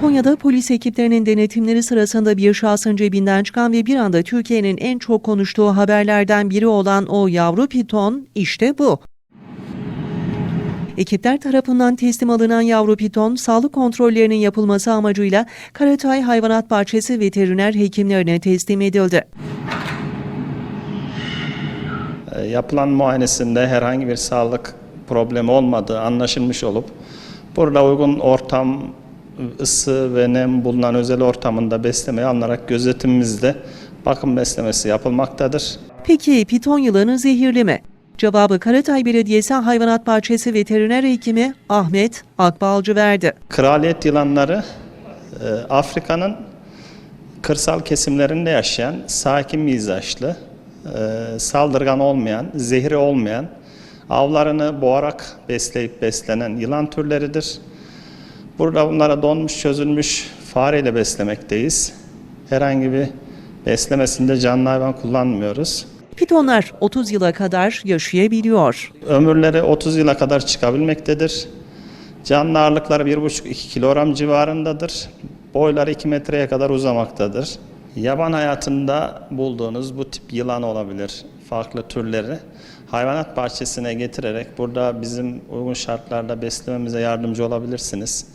Konya'da polis ekiplerinin denetimleri sırasında bir şahsın cebinden çıkan ve bir anda Türkiye'nin en çok konuştuğu haberlerden biri olan o yavru piton işte bu. Ekipler tarafından teslim alınan yavru piton, sağlık kontrollerinin yapılması amacıyla Karatay Hayvanat Bahçesi veteriner hekimlerine teslim edildi. E, Yapılan muayenesinde herhangi bir sağlık problemi olmadığı anlaşılmış olup burada uygun ortam, ısı ve nem bulunan özel ortamında beslemeye alınarak gözetimimizde bakım beslemesi yapılmaktadır. Peki piton yılanı zehirli mi? Cevabı Karatay Belediyesi Hayvanat Bahçesi veteriner hekimi Ahmet Akbalcı verdi. Kraliyet yılanları e, Afrika'nın kırsal kesimlerinde yaşayan sakin mizaçlı, e, saldırgan olmayan, zehri olmayan, avlarını boğarak besleyip beslenen yılan türleridir. Burada bunlara donmuş çözülmüş fareyle beslemekteyiz. Herhangi bir beslemesinde canlı hayvan kullanmıyoruz. Pitonlar 30 yıla kadar yaşayabiliyor. Ömürleri 30 yıla kadar çıkabilmektedir. Canlı ağırlıkları 1,5-2 kilogram civarındadır. Boyları 2 metreye kadar uzamaktadır. Yaban hayatında bulduğunuz bu tip yılan olabilir, farklı türleri hayvanat bahçesine getirerek burada bizim uygun şartlarda beslememize yardımcı olabilirsiniz.